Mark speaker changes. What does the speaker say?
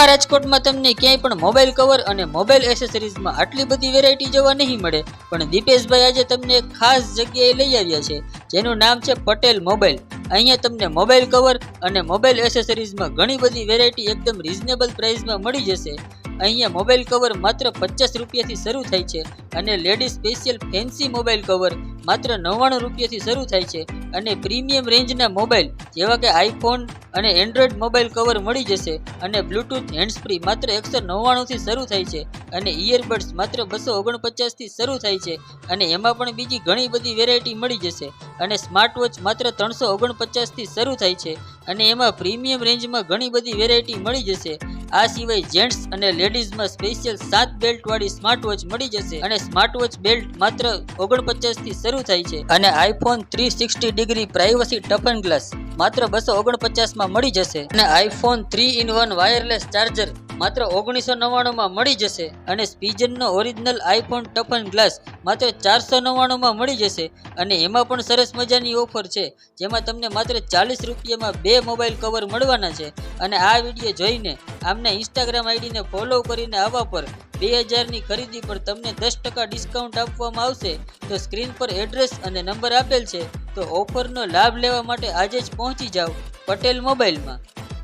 Speaker 1: આખા રાજકોટમાં તમને ક્યાંય પણ મોબાઈલ કવર અને મોબાઈલ એસેસરીઝમાં આટલી બધી વેરાયટી જોવા નહીં મળે. પણ દીપેશભાઈ આજે તમને એક ખાસ જગ્યાએ લઈ આવ્યા છે, જેનું નામ છે પટેલ મોબાઈલ અહીંયા તમને મોબાઈલ કવર અને મોબાઈલ એસેસરીઝમાં ઘણી બધી વેરાયટી એકદમ રિઝનેબલ પ્રાઇસમાં મળી જશે. અહીંયા મોબાઈલ કવર માત્ર પચાસ રૂપિયાથી શરૂ થાય છે અને ladies special fancy mobile cover માત્ર નવ્વાણું રૂપિયાથી શરૂ થાય છે અને પ્રીમિયમ રેન્જના મોબાઈલ જેવા કે આઈફોન અને એન્ડ્રોઈડ મોબાઈલ કવર મળી જશે અને બ્લૂટૂથ હેન્ડ્સ ફ્રી માત્ર એકસો નવ્વાણુંથી શરૂ થાય છે અને ઇયરબડ્સ માત્ર બસો ઓગણપચાસથી શરૂ થાય છે અને એમાં પણ બીજી ઘણી બધી વેરાયટી મળી જશે અને સ્માર્ટ વોચ માત્ર ત્રણસો ઓગણપચાસથી શરૂ થાય છે અને એમાં પ્રીમિયમ રેન્જમાં ઘણી બધી વેરાયટી મળી જશે. આ સિવાય જેન્ટ્સ અને લેડીઝમાં સ્પેશિયલ સાત બેલ્ટ વાળી સ્માર્ટ વોચ મળી જશે અને સ્માર્ટ વોચ બેલ્ટ માત્ર ઓગણપચાસથી શરૂ થાય છે અને iPhone three sixty degree privacy toughen glass માત્ર બસો ઓગણપચાસમાં મળી જશે અને iPhone three in one wireless charger માત્ર ઓગણીસો નવ્વાણુંમાં મળી જશે અને સ્પીજનનો ઓરિજિનલ આઈફોન ટફન ગ્લાસ માત્ર ચારસો નવ્વાણુંમાં મળી જશે અને એમાં પણ સરસ મજાની ઓફર છે, જેમાં તમને માત્ર ચાલીસ રૂપિયામાં બે મોબાઈલ કવર મળવાના છે. અને આ વીડિયો જોઈને આમના ઇન્સ્ટાગ્રામ આઈડીને ફોલો કરીને આવવા પર બે હજારની ખરીદી પર તમને દસ ટકા ડિસ્કાઉન્ટ આપવામાં આવશે. તો સ્ક્રીન પર એડ્રેસ અને નંબર આપેલ છે, તો ઓફરનો લાભ લેવા માટે આજે જ પહોંચી જાઓ પટેલ મોબાઈલમાં.